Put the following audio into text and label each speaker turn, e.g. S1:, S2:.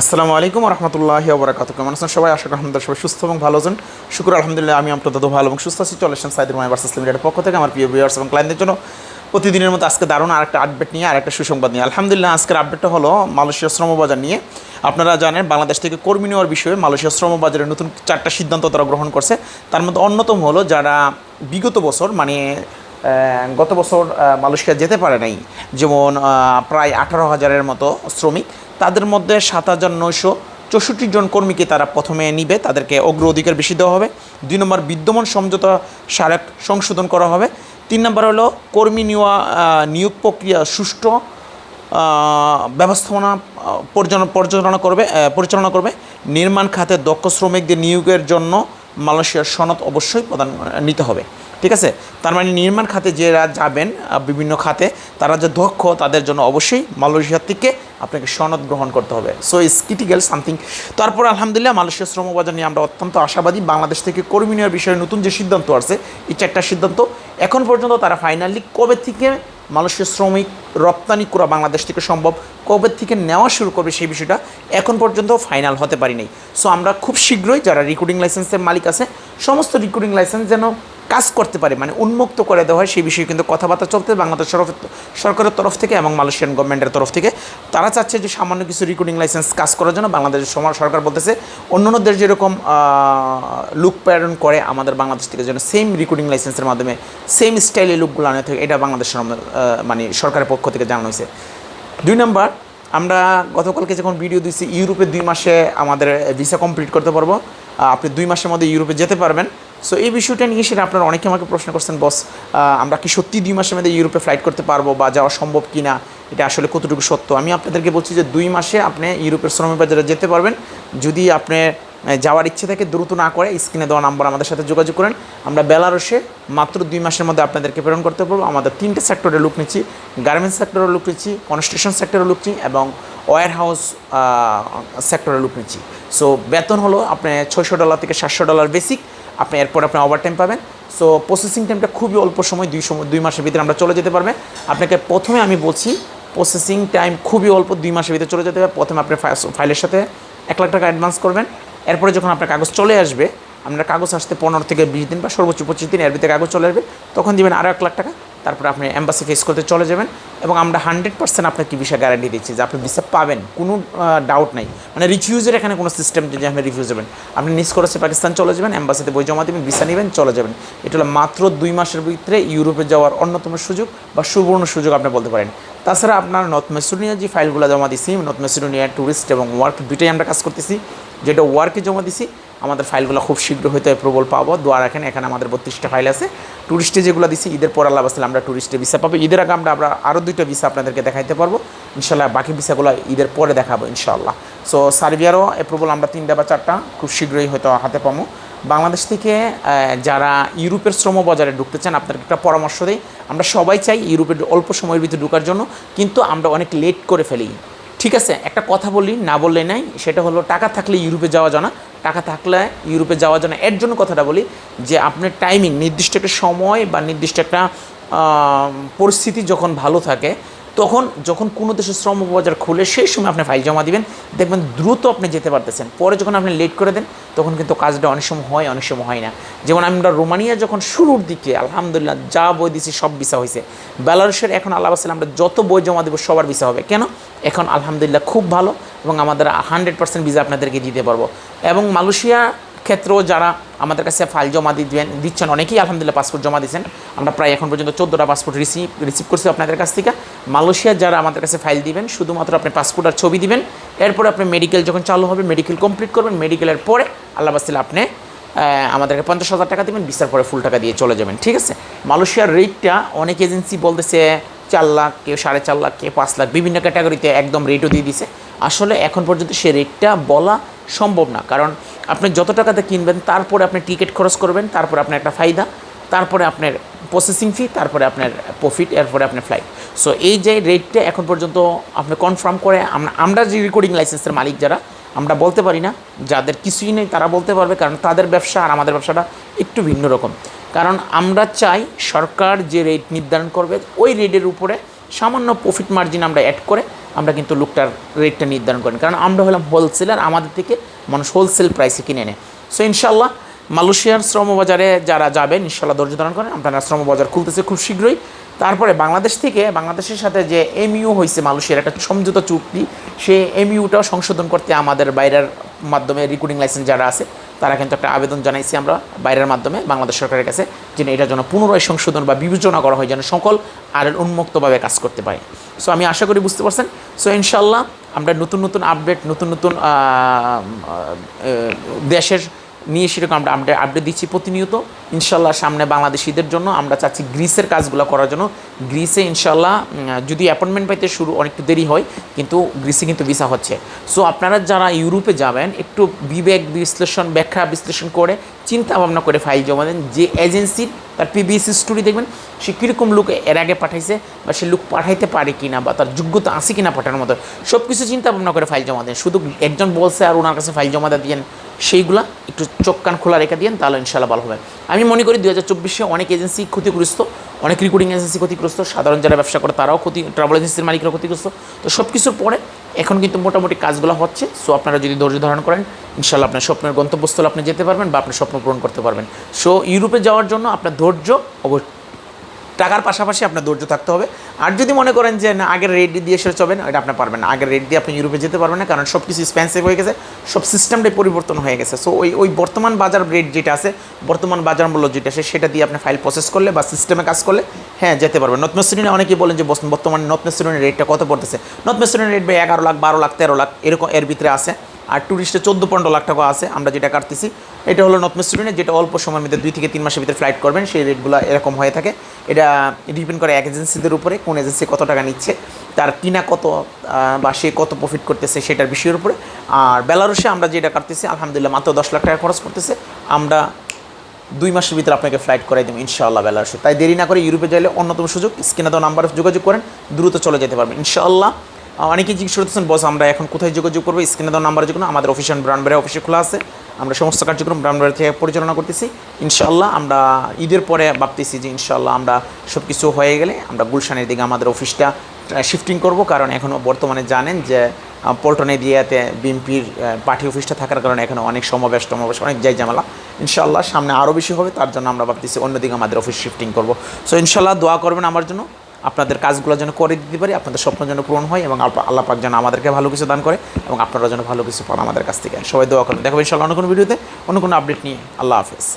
S1: আসসালামু আলাইকুম রহমতুল্লাহি ওবরাকাত কেমন আছেন সবাই? আশা করি আলহামদুলিল্লাহ সবাই সুস্থ এবং ভালো আছেন। শুক্র আলহামদুলিল্লাহ, আমি আপনার দাদু ভালো এবং সুস্থ আছি। চলে আসেন সাইদুর মাই ভার্সাস লিমিটেডের পক্ষ থেকে আমার প্রিয় ভিউয়ার্স এবং ক্লায়েন্টদের জন্য প্রতিদিনের মতো আজকে দারুণ আরেকটা আপডেট নিয়ে, আরেকটা সুসংবাদ নিয়ে। আলহামদুলিল্লাহ, আজকের আপডেটটা হলো মালয়েশিয়া শ্রমবাজার নিয়ে। আপনারা জানেন, বাংলাদেশ থেকে কর্মী নেওয়ার বিষয়ে মালয়েশিয়া শ্রমবাজারের নতুন চারটা সিদ্ধান্ত তারা গ্রহণ করছে। তার মধ্যে অন্যতম হলো যারা বিগত বছর মানে গত বছর মালয়েশিয়া যেতে পারে নাই। যেমন প্রায় আঠারো হাজারের মতো শ্রমিক। তাদের মধ্যে সাত হাজার নয়শো চৌষট্টি জন কর্মীকে তারা প্রথমে নিবে। তাদেরকে অগ্র অধিকার বেশি দেওয়া হবে। দুই নম্বর, বিদ্যমান সমঝোতা স্মারক সংশোধন করা হবে। তিন নম্বর হলো, কর্মী নেওয়া নিয়োগ প্রক্রিয়া সুষ্ঠু ব্যবস্থাপনা পরিচালনা করবে পরিচালনা করবে। নির্মাণ খাতে দক্ষ শ্রমিকদের নিয়োগের জন্য মালয়েশিয়ার সনদ অবশ্যই প্রদান, নিতে হবে। ঠিক আছে? তার মানে নির্মাণ খাতে যারা যাবেন বিভিন্ন খাতে, তারা যে দক্ষ, তাদের জন্য অবশ্যই মালয়েশিয়ার থেকে আপনাকে সনদ গ্রহণ করতে হবে। সো ইস ক্রিটিক্যাল সামথিং তারপর আলহামদুলিল্লাহ, মালয়েশিয়া শ্রমবাজার নিয়ে আমরা অত্যন্ত আশাবাদী। বাংলাদেশ থেকে কর্মী নেওয়ার বিষয়ে নতুন যে সিদ্ধান্ত আছে এটা একটা সিদ্ধান্ত এখন পর্যন্ত তারা ফাইনালি কবে থেকে মালয়েশিয়া শ্রমিক রপ্তানি করা বাংলাদেশ থেকে সম্ভব, কবে থেকে নেওয়া শুরু করবে সেই বিষয়টা এখন পর্যন্ত ফাইনাল হতে পারিনি। সো আমরা খুব শীঘ্রই যারা রিক্রুটিং লাইসেন্সের মালিক আছে, সমস্ত রিক্রুটিং লাইসেন্স যেন কাজ করতে পারে মানে উন্মুক্ত করে দেওয়া হয় সেই বিষয়ে কিন্তু কথাবার্তা চলতে বাংলাদেশ সরকারের তরফ থেকে এবং মালয়েশিয়ান গভর্নমেন্টের তরফ থেকে। তারা চাচ্ছে যে সামান্য কিছু রিক্রুটিং লাইসেন্স কাজ করার জন্য বাংলাদেশের সমাজ সরকার বলতেছে অন্য অন্য দেশ যেরকম লুক প্রেরণ করে আমাদের বাংলাদেশ থেকে যেন সেম রিক্রুটিং লাইসেন্সের মাধ্যমে সেম স্টাইলে লুকগুলো আনে থাকে এটা বাংলাদেশের আহ, মানে সরকারের পক্ষ থেকে জানানো হয়েছে। দুই নম্বর আমরা গতকালকে যখন ভিডিও দিচ্ছি ইউরোপে দুই মাসে আমাদের ভিসা কমপ্লিট করতে পারব। আপনি দুই মাসের মধ্যে ইউরোপে যেতে পারবেন। সো এই বিষয়টা নিয়ে সেটা আপনারা অনেকে আমাকে প্রশ্ন করছেন বস আমরা কি সত্যি দুই মাসের মধ্যে ইউরোপে ফ্লাইট করতে পারব বা যাওয়া সম্ভব কি না এটা আসলে কতটুকু সত্য? আমি আপনাদেরকে বলছি যে দুই মাসে আপনি ইউরোপের শ্রমিক বাজারে যেতে পারবেন। যদি আপনি যাওয়ার ইচ্ছে থাকে, দ্রুত না করে স্ক্রিনে দেওয়া নাম্বার আমাদের সাথে যোগাযোগ করেন। আমরা বেলারসে মাত্র দুই মাসের মধ্যে আপনাদেরকে প্রেরণ করতে পারব। আমাদের তিনটে সেক্টরে লুক নিচ্ছি। গার্মেন্টস সেক্টরে লুক নিচ্ছি, কনস্ট্রাকশন সেক্টরে লুক নিচ্ছি এবং ওয়ার হাউস সেক্টরে লুক নিচ্ছি। সো, বেতন হলো আপনি ছয়শো ডলার থেকে সাতশো ডলার বেসিক। আপনি এরপর আপনি ওভার টাইম পাবেন। সো প্রসেসিং টাইমটা খুবই অল্প সময়, দুই সময়, দুই মাসের ভিতরে আমরা চলে যেতে পারবেন আপনাকে প্রথমে আমি বলছি প্রসেসিং টাইম খুবই অল্প, দুই মাসের ভিতরে চলে যেতে হবে। প্রথমে আপনি ফাইলের সাথে এক লাখ টাকা অ্যাডভান্স করবেন। এরপরে যখন আপনার কাগজ চলে আসবে, আপনার কাগজ আসতে পনেরো থেকে বিশ দিন বা সর্বোচ্চ পঁচিশ দিন এর ভিতরে কাগজ চলে আসবে, তখন দিবেন আরও এক লাখ টাকা, তারপরে আপনি অ্যাম্বাসি ফেস করতে চলে যাবেন এবং আমরা হান্ড্রেড পার্সেন্ট আপনাকে ভিসা গ্যারান্টি দিচ্ছি যে আপনি ভিসা পাবেন, কোনো ডাউট নাই। মানে রিফিউজের এখানে কোনো সিস্টেম যে আপনি রিফিউজ হবেন। আপনি নিজ করেছে পাকিস্তান চলে যাবেন অ্যাম্বাসিতে বই জমা দেবেন ভিসা নেবেন, চলে যাবেন। এটা হলো মাত্র দুই মাসের ভিতরে ইউরোপে যাওয়ার অন্যতম সুযোগ বা সুবর্ণ সুযোগ আপনি বলতে পারেন। তাছাড়া আপনার নর্থ মেসিডোনিয়া যে ফাইলগুলো জমা দিছি নর্থ মেসিডোনিয়া ট্যুরিস্ট এবং ওয়ার্ক দুইটাই আমরা কাজ করতেছি। যেটা ওয়ার্কে জমা দিছি, আমাদের ফাইলগুলো খুব শীঘ্র হয়তো অ্যাপ্রুভাল পাবো। দোয়া রাখেন, এখানে আমাদের বত্রিশটা ফাইল আছে। ট্যুরিস্টে যেগুলো দিছি, ঈদের পর আল্লাহ বাসলে আমরা ট্যুরিস্টে ভিসা পাবো। ঈদের আগে আমরা আমরা আরও দুইটা ভিসা আপনাদেরকে দেখাইতে পারব। ইনশাল্লাহ বাকি ভিসাগুলো ঈদের পরে দেখাবো ইনশাল্লাহ সো সার্বিয়ারও অ্যাপ্রুভাল আমরা তিনটা বা চারটা, খুব শীঘ্রই হয়তো হাতে পাবো বাংলাদেশ থেকে যারা ইউরোপের শ্রম বাজারে ঢুকতে চান আপনাদের একটা পরামর্শ দিই। আমরা সবাই চাই ইউরোপের অল্প সময়ের ভিতরে ঢোকার জন্য, কিন্তু আমরা অনেক লেট করে ফেলি। ঠিক আছে, একটা কথা বলি, না বললে নাই, সেটা হলো টাকা থাকলে ইউরোপে যাওয়া যায় না। টাকা থাকলে ইউরোপে যাওয়া যায় না। এর জন্য কথাটা বলি যে, আপনার টাইমিং নির্দিষ্ট একটা সময় বা নির্দিষ্ট একটা পরিস্থিতি যখন ভালো থাকে তখন যখন কোনো দেশের শ্রম বাজার খুলে সেই সময় আপনি ফাইল জমা দিবেন, দেখবেন দ্রুত আপনি যেতে পারতেছেন। পরে যখন আপনি লেট করে দেন, তখন কিন্তু কাজটা অনেক সময় হয়, অনেক সময় হয় না। যেমন আমরা রোমানিয়া যখন শুরুর দিকে, আলহামদুলিল্লাহ যা বই দিছি সব ভিসা হয়েছে বেলারুশের এখন আল্লাহ আসলে আমরা যত বই জমা দেবো সবার ভিসা হবে। কেন? এখন আলহামদুলিল্লাহ খুব ভালো এবং আমাদের হান্ড্রেড পার্সেন্ট ভিসা আপনাদেরকে দিতে পারব। এবং মালয়েশিয়া ক্ষেত্রেও যারা আমাদের কাছে ফাইল জমা দিবেন, দিচ্ছেন, অনেকেই আলহামদুলিল্লাহ পাসপোর্ট জমা দিচ্ছেন আমরা প্রায় এখন পর্যন্ত চোদ্দোটা পাসপোর্ট রিসিভ রিসিভ করছি আপনাদের কাছ থেকে। মালয়েশিয়ার যারা আমাদের কাছে ফাইল দিবেন, শুধুমাত্র আপনি পাসপোর্ট আর ছবি দিবেন। এরপরে আপনি মেডিকেল যখন চালু হবে মেডিকেল কমপ্লিট করবেন। মেডিকেলের পরে আল্লাহ বাসিল আপনি আমাদেরকে পঞ্চাশ হাজার টাকা দিবেন। বিস্তার পরে ফুল টাকা দিয়ে চলে যাবেন, ঠিক আছে? মালয়েশিয়ার রেটটা অনেক এজেন্সি বলতেছে, চার লাখ, কেউ সাড়ে চার লাখ, কেউ পাঁচ লাখ, বিভিন্ন ক্যাটাগরিতে একদম রেটও দিয়ে দিছে। আসলে এখন পর্যন্ত সে রেটটা বলা সম্ভব না। কারণ আপনি যত টাকাতে কিনবেন, তারপরে আপনি টিকিট খরচ করবেন, তারপরে আপনার একটা ফায়দা, তারপরে আপনার প্রসেসিং ফি তারপরে আপনার প্রফিট এরপরে আপনার ফ্লাইট সো এই যে রেটটা এখন পর্যন্ত আপনি কনফার্ম করে, আমরা যে রেকর্ডিং লাইসেন্সের মালিক যারা, আমরা বলতে পারি না, যাদের কিছুই নেই তারা বলতে পারবে, কারণ তাদের ব্যবসা আর আমাদের ব্যবসাটা একটু ভিন্ন রকম। কারণ আমরা চাই সরকার যে রেট নির্ধারণ করবে, ওই রেটের উপরে সামান্য প্রফিট মার্জিন আমরা অ্যাড করে আমরা কিন্তু লুকটার রেটটা নির্ধারণ করেন। কারণ আমরা হলাম হোলসেলার আমাদের থেকে মানুষ হোলসেল প্রাইসে কিনে নেয়। সো ইনশাল্লাহ মালয়েশিয়ার শ্রমবাজারে যারা যাবেন ইনশাল্লাহ ধৈর্য ধারণ করেন, আপনারা শ্রমবাজার খুলতেছে খুব শীঘ্রই। তারপরে বাংলাদেশ থেকে, বাংলাদেশের সাথে যে এমইউ হয়েছে মালয়েশিয়ার একটা সমঝোতা চুক্তি, সেই এমইউটাও সংশোধন করতে আমাদের বাইরের মাধ্যমে রিক্রুটিং লাইসেন্স যারা আছে তারা কিন্তু একটা আবেদন জানাইছি আমরা বাইরের মাধ্যমে বাংলাদেশ সরকারের কাছে যেন এটার জন্য পুনরায় সংশোধন বা বিবেচনা করা হয় যেন সকল আর উন্মুক্তভাবে কাজ করতে পারে। সো আমি আশা করি বুঝতে পারছেন। সো ইনশাল্লাহ আমরা নতুন নতুন আপডেট নতুন নতুন দেশের নিয়ে সেরকম আমরা আপডেট আপডেট দিচ্ছি প্রতিনিয়ত। ইনশাল্লাহ সামনে বাংলাদেশিদের জন্য আমরা চাচ্ছি গ্রিসের কাজগুলো করার জন্য গ্রিসে ইনশাল্লাহ যদি অ্যাপয়েন্টমেন্ট পাইতে শুরু অনেকটু দেরি হয়, কিন্তু গ্রিসে কিন্তু ভিসা হচ্ছে। সো আপনারা যারা ইউরোপে যাবেন, একটু বিবেক বিশ্লেষণ, ব্যাখ্যা বিশ্লেষণ করে চিন্তা ভাবনা করে ফাইল জমা দেন। যে এজেন্সির তার পিবিএস স্টোরি দেখবেন, সে কীরকম লোক এর আগে পাঠাইছে, বা সে লোক পাঠাইতে পারে কি না বা তার যোগ্যতা আছে কিনা পাঠানোর মতো। সব কিছু চিন্তা ভাবনা করে ফাইল জমা দেন। শুধু একজন বলছে আর ওনার কাছে ফাইল জমা দিয়ে সেইগুলা একটু চোখ কান খোলা রেখে দিন তাহলে ইনশাল্লাহ ভালো হবে। আমি মনে করি দু হাজার চব্বিশে অনেক এজেন্সি ক্ষতিগ্রস্ত। অনেক রিক্রুটিং এজেন্সি ক্ষতিগ্রস্ত, সাধারণ যারা ব্যবসা করে তারাও ক্ষতি ট্রাভেল এজেন্সির মালিকরা ক্ষতিগ্রস্ত। তো সব কিছুর পরে এখন কিন্তু মোটামুটি কাজগুলো হচ্ছে। সো আপনারা যদি ধৈর্য ধারণ করেন ইনশাল্লাহ আপনার স্বপ্নের গন্তব্যস্থলে আপনি যেতে পারবেন বা আপনার স্বপ্ন পূরণ করতে পারবেন। সো ইউরোপে যাওয়ার জন্য আপনার ধৈর্য অবশ্যই টাকার পাশাপাশি আপনার ধৈর্য থাকতে হবে। আর যদি মনে করেন যে না, আগের রেট দিয়ে এসে চলবেন এটা আপনি পারবেন না। আগের রেট দিয়ে আপনি ইউরোপে যেতে পারবেন না, কারণ সব কিছু এক্সপেন্সিভ হয়ে গেছে, সব সিস্টেমটাই পরিবর্তন হয়ে গেছে। সো ওই ওই বর্তমান বাজার রেট যেটা আছে, বর্তমান বাজার মূল্য যেটা আছে, সেটা দিয়ে আপনি ফাইল প্রসেস করলে বা সিস্টেমে কাজ করলে হ্যাঁ যেতে পারবেন। নর্থ মেসিডনে অনেকেই বলেন যে বর্তমানে নর্থ মেসিডনের রেটটা কত পড়তেছে? নর্থ মেসিডনের রেট ভাই এগারো লাখ, বারো লাখ, তেরো লাখ, এরকম, এর ভিতরে আছে। আর ট্যুরিস্টে চোদ্দ পনেরো লাখ টাকা আছে, আমরা যেটা কাটতেছি, এটা হলো নর্থ মেসিডনে যেটা অল্প সময়ের মধ্যে দুই থেকে তিন মাসের ভিতরে ফ্লাইট করবেন, সেই রেটগুলো এরকম হয়ে থাকে। এটা ডিপেন্ড করে এক এজেন্সিদের উপরে, কোন এজেন্সি কত টাকা নিচ্ছে, তার কিনা কত বা সে কত প্রফিট করতেছে সেটার বিষয়ের উপরে। আর বেলারুসে আমরা যেটা কাটতেছি, আলহামদুলিল্লাহ মাত্র দশ লাখ টাকা খরচ করতেছে, আমরা দুই মাসের ভিতরে আপনাকে ফ্লাইট করাই দেবো ইনশাআল্লাহ বেলারুসে তাই দেরি না করে ইউরোপে যাইলে অন্যতম সুযোগ, স্ক্রিনে দেওয়া নাম্বারে যোগাযোগ করেন, দ্রুত চলে যেতে পারবেন, ইনশাআল্লাহ। অনেকেই জিজ্ঞেস করতেছেন, বস, আমরা এখন কোথায় যোগাযোগ করব? স্ক্রিনে দেওয়া নাম্বারে যোগাযোগ আমাদের অফিসিয়াল ব্রান্ডবাড়ি অফিসে খোলা আছে। আমরা সমস্ত কার্যক্রম ব্রান্ডবাড়ি থেকে পরিচালনা করতেছি। ইনশাআল্লাহ আমরা ঈদের পরে ভাবতেছি যে ইনশাআল্লাহ আমরা সব কিছু হয়ে গেলে আমরা গুলশানের দিকে আমাদের অফিসটা শিফটিং করব। কারণ এখনও বর্তমানে জানেন যে পল্টনে দিয়াতে বিএমপির পার্টি অফিসটা থাকার কারণে এখানে অনেক সমাবেশ, টমাবেশ, অনেক যাই ঝামেলা। ইনশাআল্লাহ সামনে আরও বেশি হবে, তার জন্য আমরা ভাবতেছি অন্যদিকে আমাদের অফিস শিফটিং করব। সো ইনশাআল্লাহ দোয়া করবেন আমার জন্য। আপনাদের কাজগুলো যেন করে দিতে পারি, আপনাদের স্বপ্ন যেন পূরণ হয় এবং আল্লাহ- পাক যেন আমাদেরকে ভালো কিছু দান করে এবং আপনারা যেন ভালো কিছু পান আমাদের কাছ থেকে। সবাই দোয়া করেন। দেখো ইনশাআল্লাহ অন্য কোনো ভিডিওতে অন্য কোনো আপডেট নিয়ে। আল্লাহ হাফেজ।